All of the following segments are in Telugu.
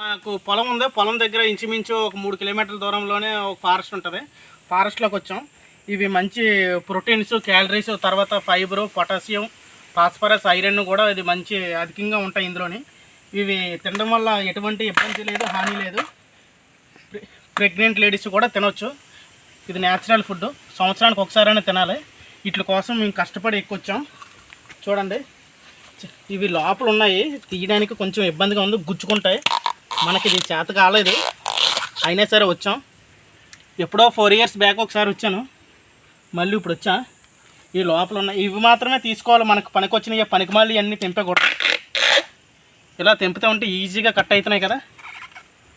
మాకు పొలం ఉంది? పొలం దగ్గర ఇంచుమించు ఒక మూడు కిలోమీటర్ల దూరంలోనే ఒక ఫారెస్ట్ ఉంటుంది. ఫారెస్ట్లోకి వచ్చాం. ఇవి మంచి ప్రోటీన్స్ క్యాలరీస్ తర్వాత ఫైబరు పొటాషియం ఫాస్ఫరస్ ఐరన్ కూడా ఇది మంచి అధికంగా ఉంటాయి ఇందులోని. ఇవి తినడం వల్ల ఎటువంటి ఇబ్బంది లేదు హాని లేదు. ప్రెగ్నెంట్ లేడీస్ కూడా తినొచ్చు. ఇది న్యాచురల్ ఫుడ్. సంవత్సరానికి ఒకసారైనా తినాలి. వీటి కోసం మేము కష్టపడి ఎక్కువచ్చాం. చూడండి. ఇవి లోపల ఉన్నాయి తీయడానికి కొంచెం ఇబ్బందిగా ఉంది. గుచ్చుకుంటాయి. మనకి ఇది చేత కాలేదు. అయినా సరే వచ్చాం. ఎప్పుడో ఫోర్ ఇయర్స్ బ్యాక్ ఒకసారి వచ్చాను. మళ్ళీ ఇప్పుడు వచ్చా. ఈ లోపల ఉన్నాయి ఇవి మాత్రమే తీసుకోవాలి. మనకు పనికి వచ్చినాయి పనికి మళ్ళీ అన్నీ తెంపకూడదు. ఇలా తెంపుతూ ఉంటే ఈజీగా కట్ అవుతున్నాయి కదా.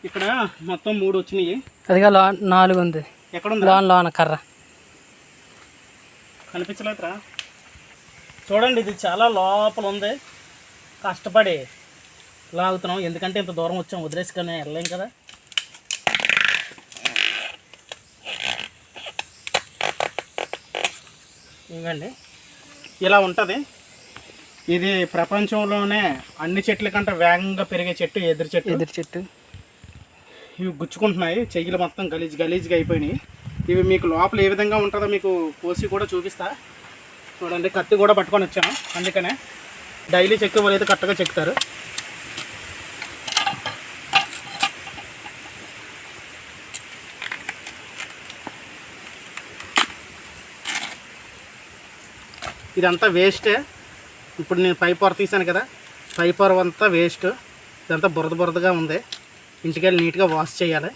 ఇక్కడ మొత్తం మూడు వచ్చినాయి. అదిగా లో నాలుగు ఉంది. ఎక్కడుంది లోన లోన కర్ర. కనిపించలేదురా. చూడండి ఇది చాలా లోపల ఉంది. కష్టపడి. లాగుతున్నాం. ఎందుకంటే ఇంత దూరం వచ్చాం. వదిలేసుకొని వెళ్ళలేం కదా. ఇవ్వండి. ఇలా ఉంటుంది. ఇది ప్రపంచంలోనే అన్ని చెట్ల కంటే వేగంగా పెరిగే చెట్టు ఎదురు చెట్టు. ఎదురు చెట్టు. ఇవి గుచ్చుకుంటున్నాయి. చెయ్యిలు మొత్తం గలీజ్ గలీజ్గా అయిపోయినాయి. ఇవి మీకు లోపల ఏ విధంగా ఉంటుందో మీకు కోసి కూడా చూపిస్తా. చూడండి కత్తి కూడా పట్టుకొని వచ్చాను. అందుకనే డైలీ చెక్కే వాళ్ళు అయితే కరెక్ట్గా చెక్తారు. ఇదంతా వేస్టే. ఇప్పుడు నేను పై పొర తీసాను కదా పై పొర అంతా వేస్ట్. ఇదంతా బురద బురదగా ఉంది. ఇంటికి వెళ్ళి నీట్గా వాష్ చేయాలి.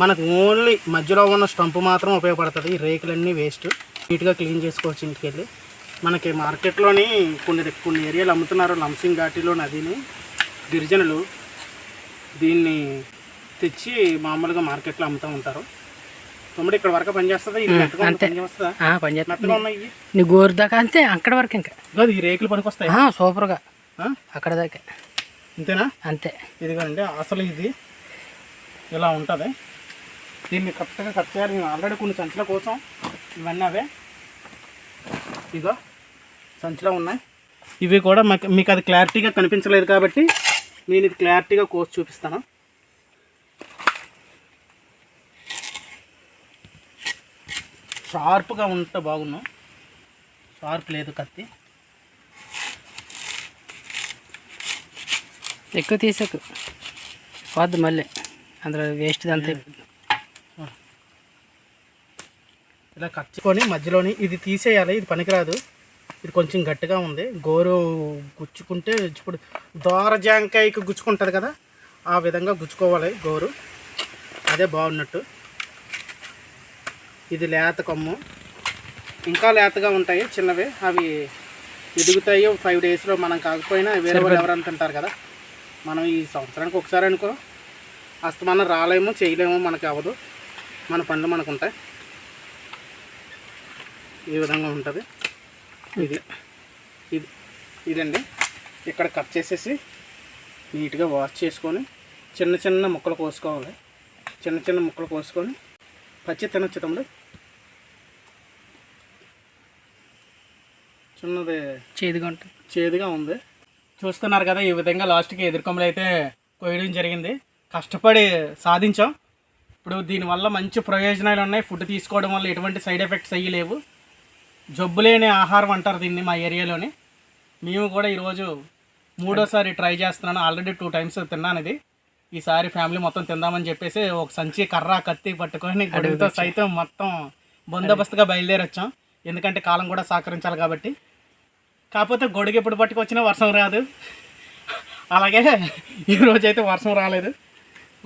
మనకు ఓన్లీ మధ్యలో ఉన్న స్టంప్ మాత్రం ఉపయోగపడుతుంది. ఈ రేకులన్నీ వేస్ట్. నీట్గా క్లీన్ చేసుకోవచ్చు ఇంటికి వెళ్ళి మనకి మార్కెట్లోని కొన్ని కొన్ని ఏరియాలు అమ్ముతున్నారు. లంసింగ్ ఘాటిలో నదిని గిరిజనులు. దీన్ని తెచ్చి మామూలుగా మార్కెట్లో అమ్ముతూ ఉంటారు. తమ్ముడు ఇక్కడ వరకు పనిచేస్తుందా? అంతే. పనిచేస్తుందా? గోరు దాకా అంతే అక్కడ వరకు ఇంకా. ఈ రేకులు పనికి వస్తాయి ఆ, సూపర్గా. అక్కడ దాకా. అంతేనా? అంతే. ఇదిగోండి అసలు ఇది ఇలా ఉంటుంది. దీన్ని కరెక్ట్గా కట్ చేయాలి. నేను ఆల్రెడీ కొన్ని సంచుల కోసం ఇవన్నీ అవే. ఇగో సంచిలో ఉన్నాయి. ఇవి కూడా మాకు మీకు అది క్లారిటీగా కనిపించలేదు కాబట్టి నేను ఇది క్లారిటీగా కోసి చూపిస్తాను. షార్ప్గా ఉంటే బాగున్నాం. షార్ప్ లేదు కత్తి. ఎక్కువ తీసకు. పోద్దు మళ్ళీ. అందులో వేస్ట్ అంతే ఇలా కట్ చేసుకొని మధ్యలోని ఇది తీసేయాలి ఇది పనికిరాదు. ఇది కొంచెం గట్టిగా ఉంది. గోరు గుచ్చుకుంటే ఇప్పుడు దోర జాంకాయకి గుచ్చుకుంటుంది కదా ఆ విధంగా గుచ్చుకోవాలి గోరు. అదే బాగున్నట్టు. ఇది లేత కొమ్ము. ఇంకా లేతగా ఉంటాయి చిన్నవి. అవి ఎదుగుతాయి ఫైవ్ డేస్లో మనం కాకపోయినా వేరే వాళ్ళు ఎవరైనా తింటారు కదా. మనం ఈ సంవత్సరానికి ఒకసారి అనుకో అస్తమానం రాలేము చేయలేము మనకి అవ్వదు. మన పనులు మనకు ఉంటాయి ఈ విధంగా ఉంటుంది. ఇది. ఇది. ఇదండి. ఇక్కడ కట్ చేసేసి నీట్గా వాష్ చేసుకొని చిన్న చిన్న ముక్కలు కోసుకోవాలి. చిన్న చిన్న ముక్కలు కోసుకొని పచ్చి తినొచ్చు తమ్ముడు చిన్నది చేదుగా ఉంటుంది. చేదుగా ఉంది. చూస్తున్నారు కదా ఈ విధంగా లాస్ట్కి ఎదుర్కొమ్మలు అయితే కోయడం జరిగింది. కష్టపడి సాధించాం. ఇప్పుడు దీనివల్ల మంచి ప్రయోజనాలు ఉన్నాయి. ఫుడ్ తీసుకోవడం వల్ల ఎటువంటి సైడ్ ఎఫెక్ట్స్ అయ్యి లేవు. జబ్బు లేని ఆహారం అంటారు దీన్ని మా ఏరియాలోని. మేము కూడా ఈరోజు మూడోసారి ట్రై చేస్తున్నాను. ఆల్రెడీ టూ టైమ్స్ తిన్నాను ఇది. ఈసారి ఫ్యామిలీ మొత్తం తిందామని చెప్పేసి ఒక సంచి కర్ర కత్తి పట్టుకొని గడుగుతో సైతం మొత్తం బందోబస్తుగా బయలుదేరి వచ్చాం ఎందుకంటే కాలం కూడా సహకరించాలి కాబట్టి. కాకపోతే గొడుగు ఎప్పుడు పట్టుకొచ్చినా వర్షం రాదు. అలాగే ఈరోజు అయితే వర్షం రాలేదు.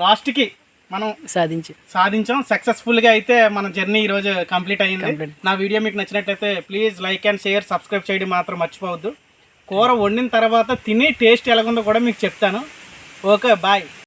లాస్ట్కి మనం సాధించి. సాధించాం. సక్సెస్ఫుల్గా అయితే మన జర్నీ ఈరోజు కంప్లీట్ అయ్యింది. నా వీడియో మీకు నచ్చినట్లయితే please like and share subscribe చేయడం మాత్రం మర్చిపోవద్దు. కూర వండిన తర్వాత తిని టేస్ట్ ఎలాగుందో కూడా మీకు చెప్తాను. Okay bye.